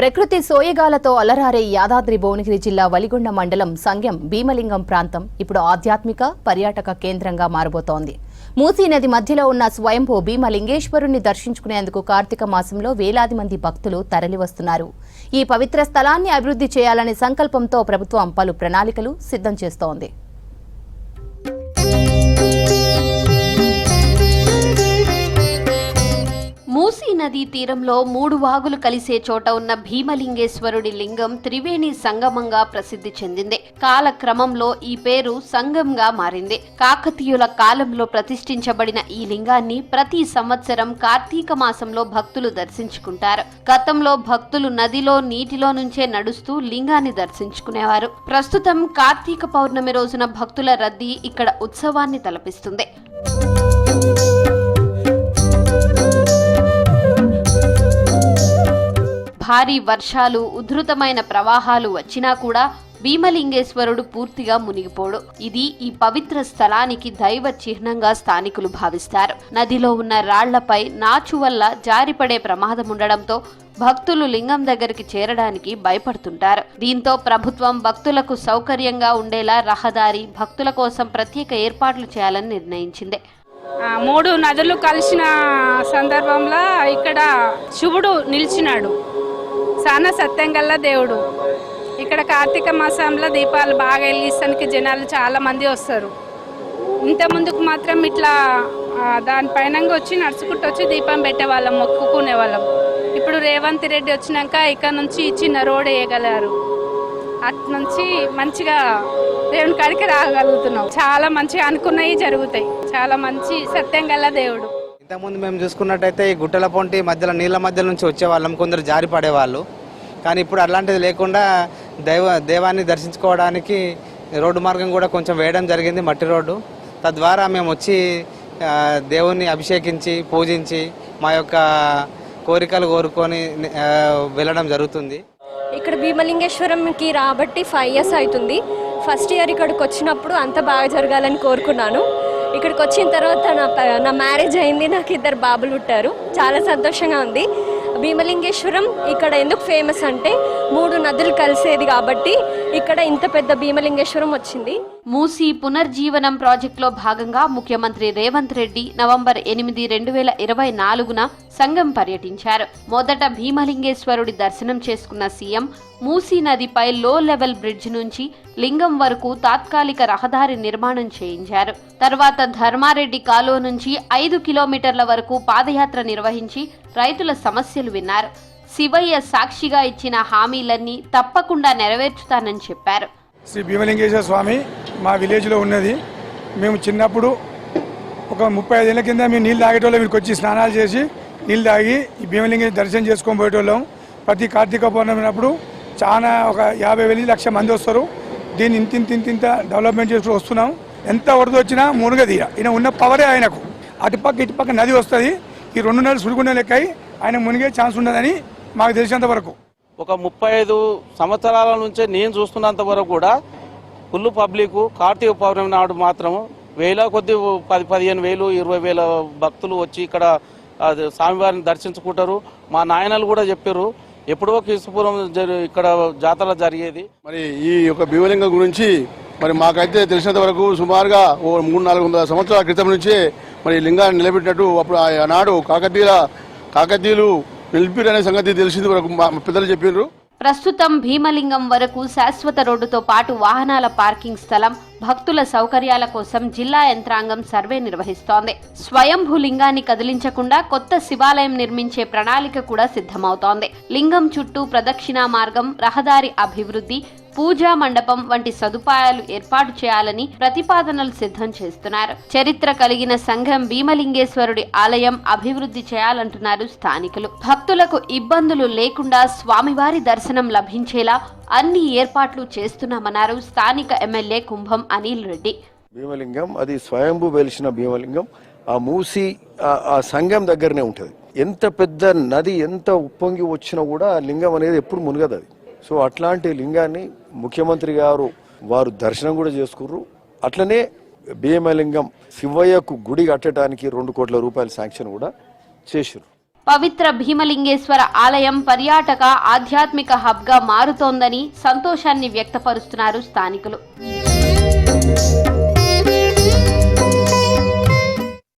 ప్రకృతి సోయగాలతో అలరారే యాదాద్రి భువనగిరి జిల్లా వలిగొండ మండలం సంఘం భీమలింగం ప్రాంతం ఇప్పుడు ఆధ్యాత్మిక పర్యాటక కేంద్రంగా మారబోతోంది. మూసీ నది మధ్యలో ఉన్న స్వయంభూ భీమలింగేశ్వరుణ్ణి దర్శించుకునేందుకు కార్తీక మాసంలో వేలాది మంది భక్తులు తరలివస్తున్నారు. ఈ పవిత్ర స్థలాన్ని అభివృద్ధి చేయాలనే సంకల్పంతో ప్రభుత్వం పలు ప్రణాళికలు సిద్ధం చేస్తోంది. మూసీ నదీ తీరంలో మూడు వాగులు కలిసే చోట ఉన్న భీమలింగేశ్వరుడి లింగం త్రివేణి సంగమంగా ప్రసిద్ధి చెందింది. కాలక్రమంలో ఈ పేరు సంగంగా మారింది. కాకతీయుల కాలంలో ప్రతిష్ఠించబడిన ఈ లింగాన్ని ప్రతి సంవత్సరం కార్తీక మాసంలో భక్తులు దర్శించుకుంటారు. గతంలో భక్తులు నదిలో నీటిలో నుంచే నడుస్తూ లింగాన్ని దర్శించుకునేవారు. ప్రస్తుతం కార్తీక పౌర్ణమి రోజున భక్తుల రద్దీ ఇక్కడ ఉత్సవాన్ని తలపిస్తుంది. భారీ వర్షాలు ఉధృతమైన ప్రవాహాలు వచ్చినా కూడా భీమలింగేశ్వరుడు పూర్తిగా మునిగిపోడు. ఇది ఈ పవిత్ర స్థలానికి దైవ చిహ్నంగా స్థానికులు భావిస్తారు. నదిలో ఉన్న రాళ్ళపై నాచు వల్ల జారిపడే ప్రమాదం ఉండడంతో భక్తులు లింగం దగ్గరికి చేరడానికి భయపడుతుంటారు. దీంతో ప్రభుత్వం భక్తులకు సౌకర్యంగా ఉండేలా రహదారి భక్తుల కోసం ప్రత్యేక ఏర్పాట్లు చేయాలని నిర్ణయించింది. మూడు నదులు కలిసిన సందర్భంలో ఇక్కడ శివుడు నిలిచినాడు. చాలా సత్యంగల దేవుడు. ఇక్కడ కార్తీక మాసంలో దీపాలు బాగా వెలిగిస్తానికి జనాలు చాలా మంది వస్తారు. ఇంత ముందుకు మాత్రం ఇట్లా దానిపైన వచ్చి నడుచుకుంటూ వచ్చి దీపం పెట్టేవాళ్ళం మొక్కుకునే వాళ్ళం ఇప్పుడు రేవంత్ రెడ్డి వచ్చినాక ఇక్కడ నుంచి చిన్న రోడ్ వేయగలరు. అటు నుంచి మంచిగా దేవుని కాడికి రాగలుగుతున్నాం. చాలా మంచిగా అనుకున్నవి జరుగుతాయి. చాలా మంచి సత్యం గల దేవుడు. ఇంతకుముందు మేము చూసుకున్నట్టయితే ఈ గుట్టల పొంటి మధ్యలో నీళ్ళ మధ్య నుంచి వచ్చేవాళ్ళం కొందరు జారి పడేవాళ్ళు. కానీ ఇప్పుడు అలాంటిది లేకుండా దైవ దేవాన్ని దర్శించుకోవడానికి రోడ్డు మార్గం కూడా కొంచెం వేయడం జరిగింది మట్టి రోడ్డు. తద్వారా మేము వచ్చి దేవుణ్ణి అభిషేకించి పూజించి మా యొక్క కోరికలు కోరుకొని వెళ్ళడం జరుగుతుంది. ఇక్కడ భీమలింగేశ్వరంకి రాబట్టి ఫైవ్ ఇయర్స్ అవుతుంది. ఫస్ట్ ఇయర్ ఇక్కడికి వచ్చినప్పుడు అంత బాగా జరగాలని కోరుకున్నాను. ఇక్కడికి వచ్చిన తర్వాత నా నా మ్యారేజ్ అయింది నాకు ఇద్దరు బాబులు పుట్టారు. చాలా సంతోషంగా ఉంది. భీమలింగేశ్వరం ఇక్కడ ఎందుకు ఫేమస్ అంటే మూడు నదులు కలిసేది కాబట్టి ఇక్కడ ఇంత పెద్ద భీమలింగేశ్వరం వచ్చింది. మూసీ పునర్జీవనం ప్రాజెక్టులో భాగంగా ముఖ్యమంత్రి రేవంత్ రెడ్డి నవంబర్ ఎనిమిది రెండు వేల ఇరవై నాలుగున సంఘం పర్యటించారు. మొదట భీమలింగేశ్వరుడి దర్శనం చేసుకున్న సీఎం మూసీ నదిపై లో లెవెల్ బ్రిడ్జ్ నుంచి లింగం వరకు తాత్కాలిక రహదారి నిర్మాణం చేయించారు. తర్వాత ధర్మారెడ్డి కాలువ నుంచి ఐదు కిలోమీటర్ల వరకు పాదయాత్ర నిర్వహించి రైతుల సమస్యలు విన్నారు. శివయ్య సాక్షిగా ఇచ్చిన హామీలన్నీ తప్పకుండా నెరవేర్చుతానని చెప్పారు. శ్రీ భీమలింగేశ్వర స్వామి మా విలేజ్లో ఉన్నది. మేము చిన్నప్పుడు ఒక ముప్పై ఐదేళ్ళ కింద మేము నీళ్ళు తాగేటోళ్ళం. ఇక్కడికి వచ్చి స్నానాలు చేసి నీళ్ళు తాగి ఈ భీమలింగేశ్వర దర్శనం చేసుకొని పోయేటోళ్ళం. ప్రతి కార్తీక పౌర్ణమినప్పుడు చాలా ఒక యాభై వేలు లక్ష మంది వస్తారు. దీన్ని ఇంత ఇంత ఇంత ఇంత డెవలప్మెంట్ చేస్తూ వస్తున్నాం. ఎంత వరద వచ్చినా మునగది ఈయన ఉన్న పవరే ఆయనకు. అటుపక్క ఇటుపక్క నది వస్తుంది. ఈ రెండు నెలలు సుడుకునే లెక్క అయి ఆయన మునిగే ఛాన్స్ ఉండదని మాకు తెలిసినంత వరకు. ఒక ముప్పై ఐదు సంవత్సరాల నుంచే నేను చూస్తున్నంత వరకు కూడా ఫుల్ పబ్లిక్ కార్తీక పౌర్ణమి నాడు మాత్రం వేల కొద్ది పది పదిహేను వేలు ఇరవై వేల భక్తులు వచ్చి ఇక్కడ స్వామివారిని దర్శించుకుంటారు. మా నాయనలు కూడా చెప్పారు ఎప్పుడో కృష్ణపురం జరి- ఇక్కడ జాతర జరిగేది. మరి ఈ యొక్క భీమలింగం గురించి మరి మాకైతే తెలిసినంత వరకు సుమారుగా ఓ మూడు నాలుగు వందల సంవత్సరాల క్రితం నుంచే మరి ఈ లింగాన్ని నిలబెట్టినట్టు అప్పుడు ఆ- ఆనాడు కాకతీయుల కాకతీయులు నిలిపిరనే సంగతి తెలిసింది వరకు మా పెద్దలు ప్రస్తుతం భీమలింగం వరకు శాశ్వత రోడ్డుతో పాటు వాహనాల పార్కింగ్ స్థలం భక్తుల సౌకర్యాల కోసం జిల్లా యంత్రాంగం సర్వే నిర్వహిస్తోంది. స్వయంభూ లింగాన్ని కదిలించకుండా కొత్త శివాలయం నిర్మించే ప్రణాళిక కూడా సిద్ధమవుతోంది. లింగం చుట్టూ ప్రదక్షిణా మార్గం రహదారి అభివృద్ధి పూజా మండపం వంటి సదుపాయాలు ఏర్పాటు చేయాలని ప్రతిపాదనలు సిద్ధం చేస్తున్నారు. చరిత్ర కలిగిన సంఘం భీమలింగేశ్వరుడి ఆలయం అభివృద్ధి చేయాలంటున్నారు స్థానికులు. భక్తులకు ఇబ్బందులు లేకుండా స్వామివారి దర్శనం లభించేలా అన్ని ఏర్పాట్లు చేస్తున్నామన్నారు స్థానిక ఎమ్మెల్యే కుంభం అనిల్ రెడ్డి. భీమలింగం అది స్వయంభు వెలిసిన భీమలింగం ఆ మూసి ఆ- సంఘం దగ్గరనే ఉంటుంది. ఎంత పెద్ద నది ఎంత ఉప్పొంగి వచ్చినా కూడా లింగం అనేది ఎప్పుడు మునగదు అది. సో అట్లాంటి లింగాన్ని ముఖ్యమంత్రి గారు వారు దర్శనం కూడా చేసుకుర్రు. అట్లనే భీమలింగం శివయ్యకు గుడి కట్టడానికి రెండు కోట్ల రూపాయల శాంక్షన్ కూడా చేసిర్రు. పవిత్ర భీమలింగేశ్వర ఆలయం పర్యాటక ఆధ్యాత్మిక హబ్గా మారుతోందని సంతోషాన్ని వ్యక్తపరుస్తున్నారు స్థానికులు.